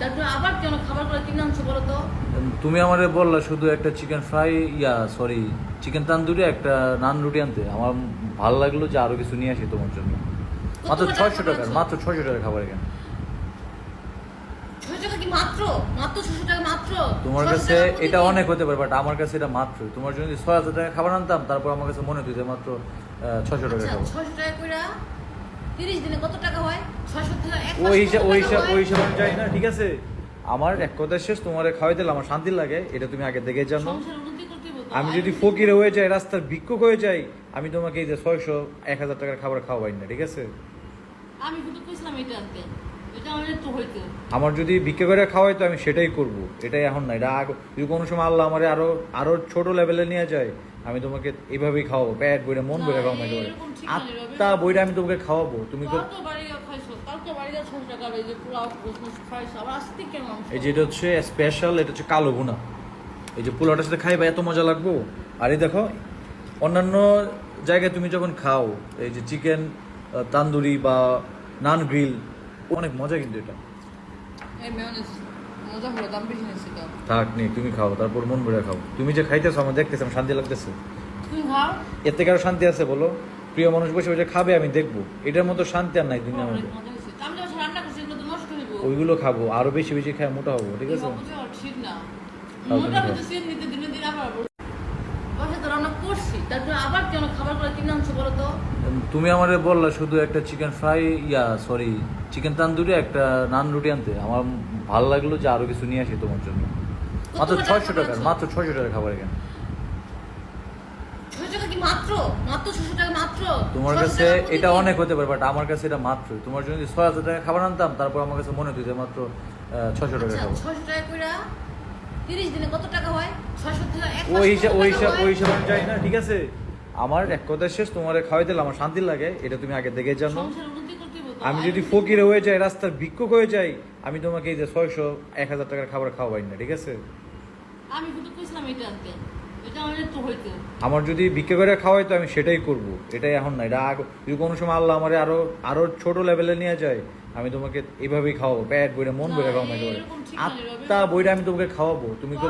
তারপরে আবার কেন খাবার কিনে আনছো বলো তো? তুমি আমারে বললা শুধু একটা chicken fry yeah sorry chicken tandoori একটা নান রুটি আনতে। আমার ভালো লাগল যে আরও কিছু নিয়ে আসি তোমার জন্য। মাত্র টাকা ছয়শো টাকার মাত্র ছয়শো টাকার খাবার এখানে। টাকা ছশো টাকা তোমার কাছে এটা অনেক হতে পারে বাট আমার কাছে এটা মাত্র। তোমার জন্য ছয় হাজার টাকা খাবার আনতাম তারপর আমার কাছে মনে হতো যে মাত্র টাকা আচ্ছা খাব ছয়শো টাকা করে তিরিশ দিনে কত টাকা হয়? ছয়শো ওই হিসাব ওই হিসাব ওই হিসাব অনুযায়ী না ঠিক আছে? আমার এক কথা শেষ তোমার খাওয়াই দিলে আমার শান্তি লাগে এটা তুমি আগে দেখে জানো। আমি যদি ফকির হয়ে যাই রাস্তার ভিক্ষুক হয়ে যাই আমি তোমাকে এই যে ছয়শো এক হাজার টাকার খাবার খাওয়াই না ঠিক আছে? আমি কিন্তু কইছিলাম এটা আনতে। আমার যদি ভিক্ষা করে খাওয়াই তো আমি সেটাই করব এটাই এখন না এটা যদি কোনো সময় আল্লাহ আমার আরও আরও ছোট লেভেলে নিয়ে যায় আমি তোমাকে এইভাবেই খাওয়াবো। প্যাট বইটা মন বইটা খাওয়াবো একেবারে। আত্মা বইটা আমি তোমাকে খাওয়াবো। তুমি তো এই যেটা হচ্ছে স্পেশাল এটা হচ্ছে কালো ভুনা। এই যে পোলাওটার সাথে খাইবা এত মজা লাগবো। আর এই দেখো অন্যান্য জায়গায় তুমি যখন খাও এই যে চিকেন তান্দুরি বা নান গ্রিল অনেক মজা কিন্তু এটা। এই মেয়নিজ মজা হলো দাম বেশি নিচ্ছে থাক নেই তুমি খাও তারপর মন ভরে খাও। তুমি যে খাইতেছো আমার দেখতেছো আমার শান্তি লাগতেছে। তুমি খাও। এর থেকে আরও শান্তি আছে বলো। প্রিয় মানুষ বসে বসে খাবে আমি দেখব। এটার মতো শান্তি আর নাই দুনিয়ার মধ্যে। ওইগুলো খাব আরও বেশি বেশি খায় মোটা হব ঠিক আছে? ঠিক না। মোটা দিনে দিন আবার রান্না করছি? তারপরে আবার কেন খাবার করে কিনে আনছো বলো তো তুমি আমারে বললা শুধু একটা chicken fry yeah sorry chicken tandoori একটা নান রুটি আনতে। আমার ভালো লাগল যে আরও কিছু নিয়ে আসি তোমার জন্য। মাত্র টাকা ছয়শো টাকার মাত্র ছয়শো টাকার খাবার এখানে। ছয়শো টাকা কি মাত্র? মাত্র ছশো টাকা মাত্র? তোমার কাছে এটা অনেক হতে পারে বাট আমার কাছে এটা মাত্র। তোমার জন্য ছয় হাজার টাকা খাবার আনতাম তারপর আমার কাছে মনে হতো যে মাত্র টাকা আচ্ছা খাব ছয়শো টাকা করে তিরিশ দিনে কত টাকা হয়? ওই হিসাব ওই হিসাব ওই হিসাব অনুযায়ী না ঠিক আছে। আমার এক কথা শেষ তোমার খাওয়াই দিলে আমার শান্তি লাগে এটা তুমি আগে দেখে জানো। আমি যদি ফকির হয়ে যাই রাস্তার ভিক্ষুক হয়ে যাই আমি তোমাকে এই যে ছয়শো এক হাজার টাকার খাবার খাওয়াই না ঠিক আছে? আমি কিন্তু কইছিলাম এটা আনতে। এটা আমার যদি ভিক্ষা করে খাওয়াই তো আমি সেটাই করব। এটাই এখন না এটা যদি কোনো সময় আল্লাহ আমার আরও আরও ছোট লেভেলে নিয়ে যায় আমি তোমাকে এইভাবেই খাওয়াবো প্যাট বইটা মন বইটা খাওয়াবো একেবারে। আত্মা বইটা আমি তোমাকে খাওয়াবো তুমি তো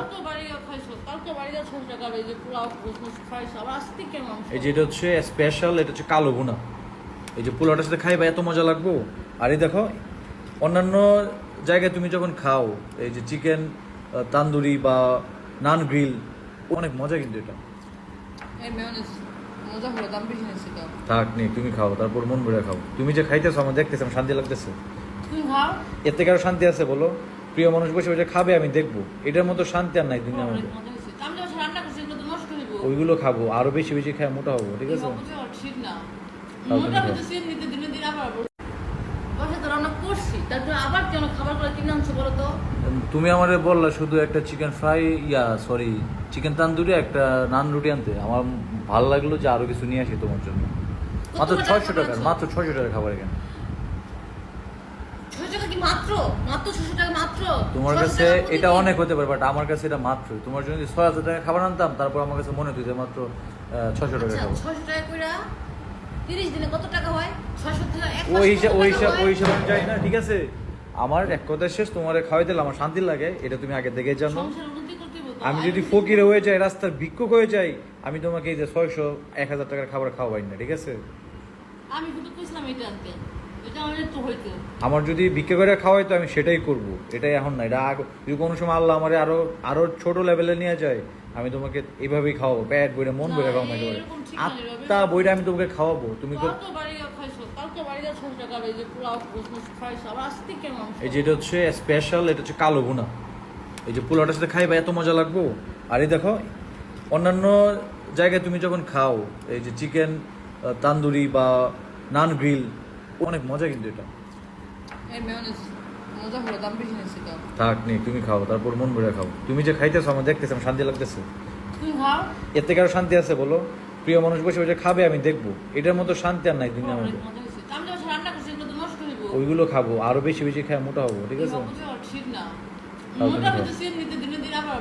এই যেটা হচ্ছে স্পেশাল এটা হচ্ছে কালো ভুনা। এই যে পোলাওটার সাথে খাইবা এত মজা লাগবো। আর এই দেখো অন্যান্য জায়গায় তুমি যখন খাও এই যে চিকেন তান্দুরি বা নান গ্রিল অনেক মজা কিন্তু এটা। থাক নেই তুমি খাও তারপর মন ভরে খাও। তুমি যে খাইতেছো আমার দেখতেছো আমার শান্তি লাগতেছে। এর থেকে আরও শান্তি আছে বলো। প্রিয় মানুষ বসে বসে খাবে আমি দেখব। এটার মতো শান্তি আর নাই অনেক মধ্যে। ওইগুলো খাব আরও বেশি বেশি খায় মোটা হব ঠিক আছে? তো রান্না করছি আবার কেন খাবার কিনে আনছো বলো তো? তুমি আমারে বললা শুধু একটা chicken fry yeah sorry chicken tandoori একটা নান রুটি আনতে। আমার ভালো লাগল যে আরও কিছু নিয়ে আসি তোমার জন্য। মাত্র টাকা ছয়শো খাবার টাকার মাত্র? ছয়শো টাকার খাবার এখানে। টাকা ছশো টাকা তোমার কাছে এটা অনেক হতে পারে বাট আমার কাছে এটা মাত্র। তোমার জন্য ছয় হাজার টাকা খাবার আনতাম তারপর আমার কাছে মনে হতো যে মাত্র টাকা আচ্ছা খাব ছয়শো টাকা করে তিরিশ দিনে কত টাকা হয়? ছয়শো থেকে এক ওই হিসাব ওই হিসাব ওই হিসাব অনুযায়ী না ঠিক আছে। আমার এক কথা শেষ তোমার খাওয়াই দিলে আমার শান্তি লাগে এটা তুমি আগে দেখে জানো। আমি যদি ফকির হয়ে যাই রাস্তার ভিক্ষুক হয়ে যাই আমি তোমাকে এই যে ছয়শো এক হাজার টাকার খাবার খাওয়াই না ঠিক আছে? আমি কিন্তু কইছিলাম এটা আনতে। আমার যদি ভিক্ষা করে খাওয়াই তো আমি সেটাই করব এটাই এখন না এটা যদি কোনো সময় আল্লাহ আমার আরও আরও ছোট লেভেলে নিয়ে যায় আমি তোমাকে এইভাবেই খাওয়াবো। প্যাট বইটা মন বইটা খাওয়াবো একেবারে আত্মা বইটা আমি তোমাকে খাওয়াবো। তুমি তো এই যেটা হচ্ছে স্পেশাল এটা হচ্ছে কালো ভুনা। এই যে পোলাওটার সাথে খাইবা এত মজা লাগবো। আর এই দেখো অন্যান্য জায়গায় তুমি যখন খাও এই যে চিকেন তান্দুরি বা নান গ্রিল অনেক মজা কিন্তু এটা। এই মেয়নিজ মজা হলো দাম বেশি নিচ্ছে থাক নেই তুমি খাও তারপর মন ভরে খাও। তুমি যে খাইতেছো আমার দেখতেছো আমার শান্তি লাগতেছে। তুমি খাও। এর থেকে আরও শান্তি আছে বলো। প্রিয় মানুষ বসে বসে খাবে আমি দেখব। এটার মতো শান্তি আর নাই অনেক মধ্যে। ওইগুলো খাব আরও বেশি বেশি খায় মোটা হব ঠিক আছে? ঠিক না। মোটা খাও। হইতে সেম নিতে দিনে দিন আবার